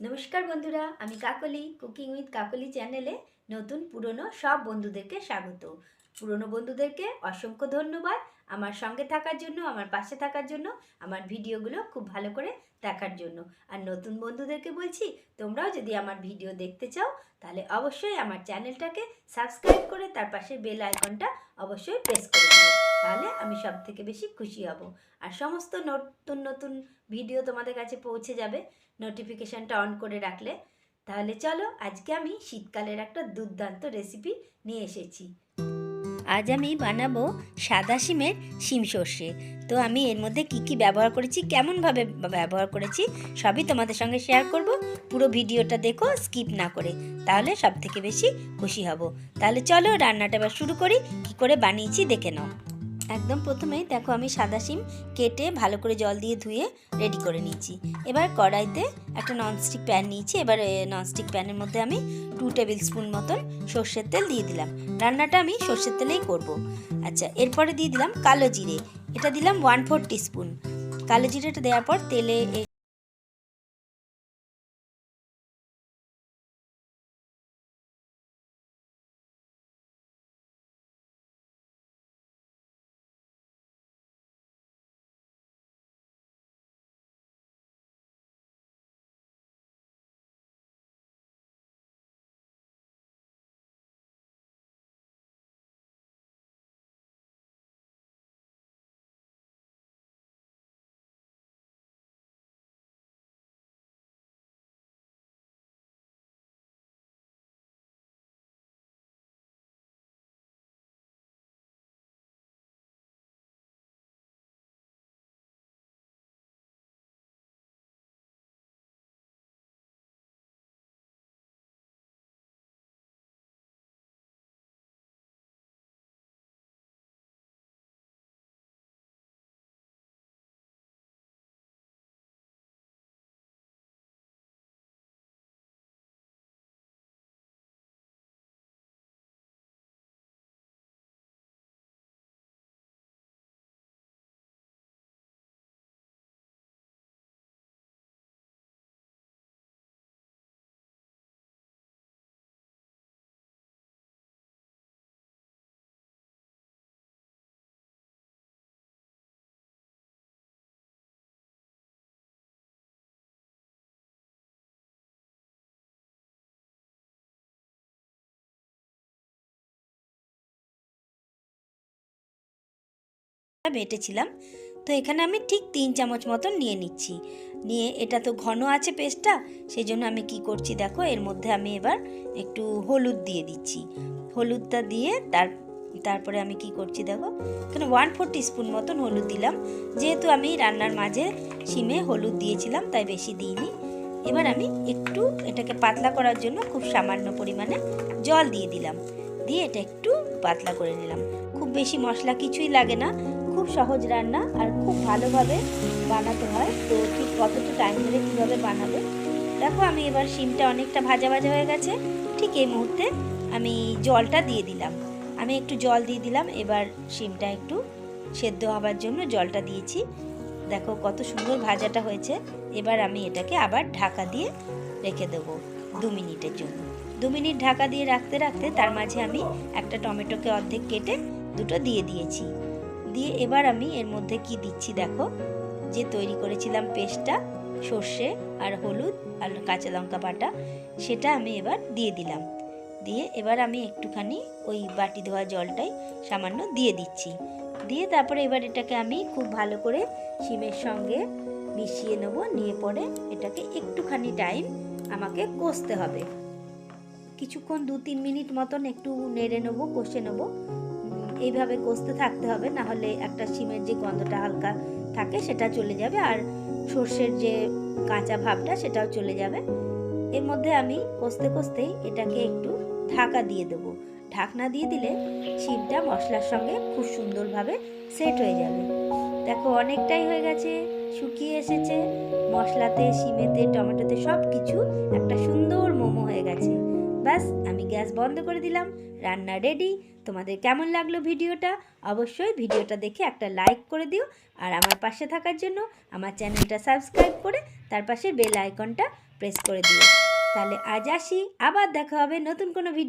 নমস্কার বন্ধুরা আমি কাকলি কুকিং উইথ কাকলি চ্যানেলে নতুন পুরনো সব বন্ধুদেরকে স্বাগত। পুরনো বন্ধুদেরকে অসংখ্য ধন্যবাদ আমার সঙ্গে থাকার জন্য, আমার পাশে থাকার জন্য, আমার ভিডিওগুলো খুব ভালো করে দেখার জন্য। আর নতুন বন্ধুদেরকে বলছি, তোমরাও যদি আমার ভিডিও দেখতে চাও, তাহলে অবশ্যই আমার চ্যানেলটাকে সাবস্ক্রাইব করে তার পাশে বেল আইকনটা অবশ্যই প্রেস করে দেবো তাহলে আমি সব থেকে বেশি খুশি হব। আর সমস্ত নতুন নতুন ভিডিও তোমাদের কাছে পৌঁছে যাবে নোটিফিকেশানটা অন করে রাখলে। তাহলে চলো আজকে আমি শীতকালের একটা দুর্দান্ত রেসিপি নিয়ে এসেছি। আজ আমি বানাবো সাদা শিমের শিম সর্ষে। তো আমি এর মধ্যে কি কি ব্যবহার করেছি, কেমনভাবে ব্যবহার করেছি, সবই তোমাদের সঙ্গে শেয়ার করব। পুরো ভিডিওটা দেখো স্কিপ না করে। তাহলে সব থেকে বেশি খুশি হব। তাহলে চলো রান্নাটা এবার শুরু করি। কি করে বানিয়েছি দেখে নাও। একদম প্রথমেই দেখো আমি সাদা শিম কেটে ভালো করে জল দিয়ে ধুয়ে রেডি করে নিয়েছি। এবার কড়াইতে একটা ননস্টিক প্যান নিয়েছি, এবার ননস্টিক প্যানের মধ্যে আমি টু টেবিল স্পুন মতন সর্ষের তেল দিয়ে দিলাম। রান্নাটা আমি সর্ষের তেলেই করব। আচ্ছা এরপরে দিয়ে দিলাম কালো জিরে। এটা দিলাম ওয়ান ফোর স্পুন কালো জিরেটা দেওয়ার পর তেলে বেটেছিলাম। তো এখানে আমি ঠিক তিন চামচ মতন নিয়ে নিচ্ছি। নিয়ে এটা তো ঘন আছে পেস্টটা সেই জন্য আমি কি করছি দেখো, এর মধ্যে আমি এবার একটু হলুদ দিয়ে দিচ্ছি। হলুদটা দিয়ে তার, তারপরে আমি কি করছি দেখো, এখানে ওয়ান ফোর স্পুন মতন হলুদ দিলাম। যেহেতু আমি রান্নার মাঝে শিমে হলুদ দিয়েছিলাম, তাই বেশি দিইনি। এবার আমি একটু এটাকে পাতলা করার জন্য খুব সামান্য পরিমাণে জল দিয়ে দিলাম। দিয়ে এটা একটু পাতলা করে নিলাম। খুব বেশি মশলা কিছুই লাগে না খুব সহজ রান্না আর খুব ভালোভাবে বানাতে হয়। তো ঠিক কতটা টাইম ধরে কীভাবে বানাবে? দেখো, আমি এবার শিমটা অনেকটা ভাজা ভাজা হয়ে গেছে। ঠিক এই মুহূর্তে আমি জলটা দিয়ে দিলাম। আমি একটু জল দিয়ে দিলাম। এবার শিমটা একটু সেদ্ধ হবার জন্য জলটা দিয়েছি। দেখো, কত সুন্দর ভাজাটা হয়েছে। এবার আমি এটাকে আবার ঢাকা দিয়ে রেখে দেবো দু মিনিটের জন্য। দু মিনিট ঢাকা দিয়ে রাখতে রাখতে তার মাঝে আমি একটা টমেটোকে অর্ধেক কেটে দুটো দিয়ে দিয়েছি। দিয়ে এবার আমি এর মধ্যে কি দিচ্ছি দেখো? যে তৈরি করেছিলাম পেস্টটা, সর্ষে আর হলুদ আর কাঁচা লঙ্কা বাটা, সেটা আমি এবার দিয়ে দিলাম। দিয়ে এবার আমি একটুখানি ওই বাটি ধোয়া জলটাই সামান্য দিয়ে দিচ্ছি। দিয়ে তারপরে এবার এটাকে আমি খুব ভালো করে শিমের সঙ্গে মিশিয়ে নেব, নিয়ে পরে এটাকে একটুখানি টাইম আমাকে কষতে হবে। কিছুক্ষণ দু তিন মিনিট মতন একটু নেড়ে নেব, কষে নেব। এইভাবে কষতে থাকতে হবে, না হলে একটা শিমের যে গন্ধটা হালকা থাকে সেটা চলে যাবে আর সর্ষের যে কাঁচা ভাবটা সেটাও চলে যাবে। এর মধ্যে আমি কষতে কষতেই এটাকে একটু ঢাকা দিয়ে দেবো। ঢাকনা দিয়ে দিলে শিমটা মশলার সঙ্গে খুব সুন্দরভাবে সেট হয়ে যাবে। দেখো অনেকটাই হয়ে গেছে, শুকিয়ে এসেছে। মশলাতে, শিমেতে, টমেটোতে সব কিছু একটা সুন্দর মোমো হয়ে গেছে। ব্যাস আমি গ্যাস বন্ধ করে দিলাম। রান্না রেডি তোমাদের কেমন লাগল ভিডিওটা? অবশ্যই ভিডিওটা দেখে একটা লাইক করে দিও। আর আমার পাশে থাকার জন্য আমার চ্যানেলটা সাবস্ক্রাইব করে তার পাশে বেল আইকনটা প্রেস করে দিও। তাহলে আজ আসি, আবার দেখা হবে নতুন কোনো ভিডিও